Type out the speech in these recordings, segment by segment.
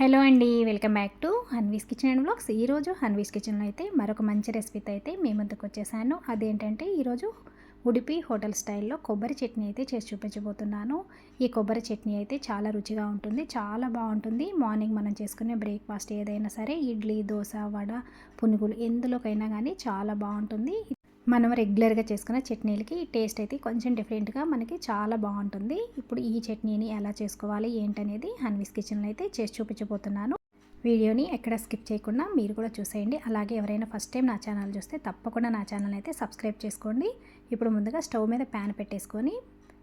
Hello అండి welcome back to Hanvi's kitchen and vlogs ఈరోజు హన్వీస్ కిచెన్లో అయితే మరొక మంచి రెసిపీతో అయితే మీ ముందుకు వచ్చేసాను. అదేంటంటే ఈరోజు ఉడిపి హోటల్ స్టైల్లో కొబ్బరి చట్నీ అయితే చేసి చూపించబోతున్నాను. ఈ కొబ్బరి చట్నీ అయితే చాలా రుచిగా ఉంటుంది చాలా బాగుంటుంది. మార్నింగ్ మనం చేసుకునే బ్రేక్ఫాస్ట్ ఏదైనా సరే ఇడ్లీ దోశ వడ పునుగులు ఎందులోకైనా కానీ చాలా బాగుంటుంది. మనం రెగ్యులర్గా చేసుకున్న చట్నీలకి టేస్ట్ అయితే కొంచెం డిఫరెంట్గా మనకి చాలా బాగుంటుంది. ఇప్పుడు ఈ చట్నీని ఎలా చేసుకోవాలి ఏంటనేది హన్వీస్ కిచెన్లో అయితే చేసి చూపించబోతున్నాను. వీడియోని ఎక్కడ స్కిప్ చేయకుండా మీరు కూడా చూసేయండి. అలాగే ఎవరైనా ఫస్ట్ టైం నా ఛానల్ చూస్తే తప్పకుండా నా ఛానల్ అయితే సబ్స్క్రైబ్ చేసుకోండి. ఇప్పుడు ముందుగా స్టవ్ మీద ప్యాన్ పెట్టేసుకొని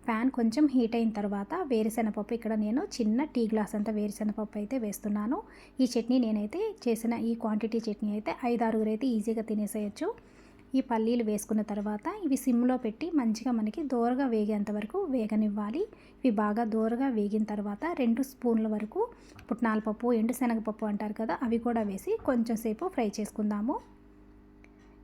ప్యాన్ కొంచెం హీట్ అయిన తర్వాత వేరుశెనగపప్పు ఇక్కడ నేను చిన్న టీ గ్లాస్ అంతా వేరుశెనగపప్పు అయితే వేస్తున్నాను. ఈ చట్నీ నేనైతే చేసిన ఈ క్వాంటిటీ చట్నీ అయితే ఐదు ఆరుగురు అయితే ఈజీగా తినేసేయచ్చు. ఈ పల్లీలు వేసుకున్న తర్వాత ఇవి సిమ్లో పెట్టి మంచిగా మనకి దోరగా వేగేంత వరకు వేగనివ్వాలి. ఇవి బాగా దోరగా వేగిన తర్వాత రెండు స్పూన్ల వరకు పుట్నాల పప్పు ఎండు శనగపప్పు అంటారు కదా అవి కూడా వేసి కొంచెం సేపు ఫ్రై చేసుకుందాము.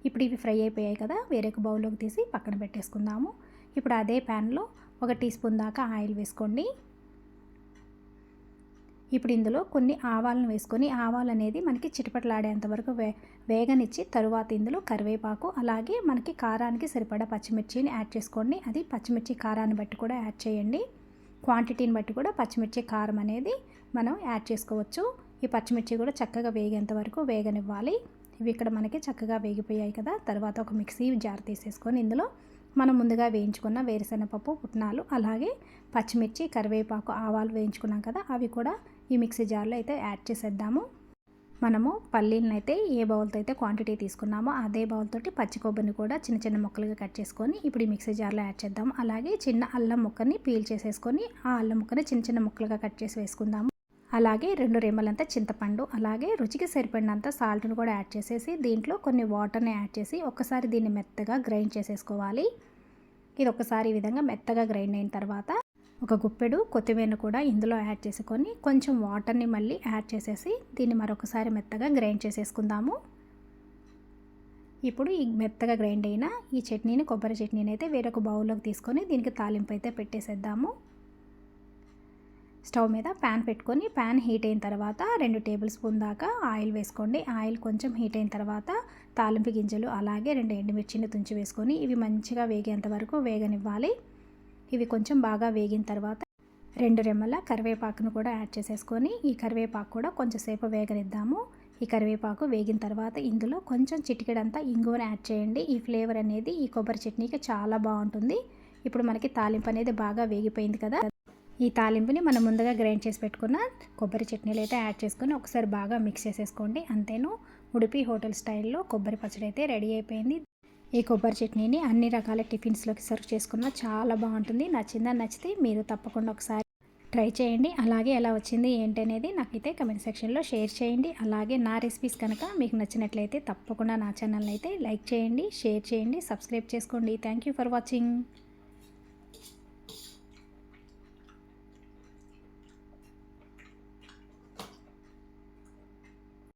ఇప్పుడు ఇవి ఫ్రై అయిపోయాయి కదా వేరే బౌల్లోకి తీసి పక్కన పెట్టేసుకుందాము. ఇప్పుడు అదే ప్యాన్లో ఒక టీ స్పూన్ దాకా ఆయిల్ వేసుకోండి. ఇప్పుడు ఇందులో కొన్ని ఆవాలను వేసుకొని ఆవాలు అనేది మనకి చిటపటలాడేంత వరకు వే వేగనిచ్చి తరువాత ఇందులో కరివేపాకు అలాగే మనకి కారానికి సరిపడా పచ్చిమిర్చిని యాడ్ చేసుకోండి. అది పచ్చిమిర్చి కారాన్ని బట్టి కూడా యాడ్ చేయండి. క్వాంటిటీని బట్టి కూడా పచ్చిమిర్చి కారం అనేది మనం యాడ్ చేసుకోవచ్చు. ఈ పచ్చిమిర్చి కూడా చక్కగా వేగేంత వరకు వేగనివ్వాలి. ఇవి ఇక్కడ మనకి చక్కగా వేగిపోయాయి కదా. తర్వాత ఒక మిక్సీ జార్ తీసేసుకొని ఇందులో మనం ముందుగా వేయించుకున్న వేరుశెనగపప్పు పుట్నాలు అలాగే పచ్చిమిర్చి కరివేపాకు ఆవాలు వేయించుకున్నాం కదా. అవి కూడా ఈ మిక్సీ జార్లో అయితే యాడ్ చేసేద్దాము. మనము పల్లీలను అయితే ఏ బౌల్తో అయితే క్వాంటిటీ తీసుకున్నామో అదే బౌల్ తోటి పచ్చి కొబ్బరిని కూడా చిన్న చిన్న ముక్కలుగా కట్ చేసుకొని ఇప్పుడు ఈ మిక్సీ జార్లో యాడ్ చేద్దాం అలాగే చిన్న అల్లం ముక్కని పీల్ చేసేసుకొని ఆ అల్లం ముక్కని చిన్న చిన్న ముక్కలుగా కట్ చేసి వేసుకుందాము. అలాగే రెండు రెమ్మలంతా చింతపండు అలాగే రుచికి సరిపడినంత సాల్ట్ను కూడా యాడ్ చేసేసి దీంట్లో కొన్ని వాటర్ని యాడ్ చేసి ఒకసారి దీన్ని మెత్తగా గ్రైండ్ చేసేసుకోవాలి. ఇది ఒకసారి ఈ విధంగా మెత్తగా గ్రైండ్ అయిన తర్వాత ఒక గుప్పెడు కొత్తిమీరను కూడా ఇందులో యాడ్ చేసుకొని కొంచెం వాటర్ని మళ్ళీ యాడ్ చేసేసి దీన్ని మరొకసారి మెత్తగా గ్రైండ్ చేసేసుకుందాము. ఇప్పుడు ఈ మెత్తగా గ్రైండ్ అయిన ఈ చట్నీని కొబ్బరి చట్నీని అయితే వేరొక బౌల్లోకి తీసుకొని దీనికి తాలింపు అయితే పెట్టేసేద్దాము. స్టవ్ మీద ప్యాన్ పెట్టుకొని ప్యాన్ హీట్ అయిన తర్వాత రెండు టేబుల్ స్పూన్ దాకా ఆయిల్ వేసుకోండి. ఆయిల్ కొంచెం హీట్ అయిన తర్వాత తాలింపు గింజలు అలాగే రెండు ఎండుమిర్చిని తుంచి వేసుకొని ఇవి మంచిగా వేగేంత వరకు వేగనివ్వాలి. ఇవి కొంచెం బాగా వేగిన తర్వాత రెండు రెమ్మల కరివేపాకును కూడా యాడ్ చేసేసుకొని ఈ కరివేపాకు కూడా కొంచెంసేపు వేగనిద్దాము. ఈ కరివేపాకు వేగిన తర్వాత ఇందులో కొంచెం చిటికెడంతా ఇంగువను యాడ్ చేయండి. ఈ ఫ్లేవర్ అనేది ఈ కొబ్బరి చట్నీకి చాలా బాగుంటుంది. ఇప్పుడు మనకి తాలింపు అనేది బాగా వేగిపోయింది కదా. ఈ తాలింపుని మనం ముందుగా గ్రైండ్ చేసి పెట్టుకున్న కొబ్బరి చట్నీలు అయితే యాడ్ చేసుకొని ఒకసారి బాగా మిక్స్ చేసేసుకోండి. అంతేను ఉడిపి హోటల్ స్టైల్లో కొబ్బరి పచ్చడి అయితే రెడీ అయిపోయింది. ఈ కొబ్బరి చట్నీని అన్ని రకాల టిఫిన్స్లోకి సర్వ్ చేసుకున్న చాలా బాగుంటుంది. నచ్చిందని నచ్చితే మీరు తప్పకుండా ఒకసారి ట్రై చేయండి. అలాగే ఎలా వచ్చింది ఏంటి అనేది నాకైతే కమెంట్ సెక్షన్లో షేర్ చేయండి. అలాగే నా రెసిపీస్ కనుక మీకు నచ్చినట్లయితే తప్పకుండా నా ఛానల్ని అయితే లైక్ చేయండి షేర్ చేయండి సబ్స్క్రైబ్ చేసుకోండి. Thank for watching.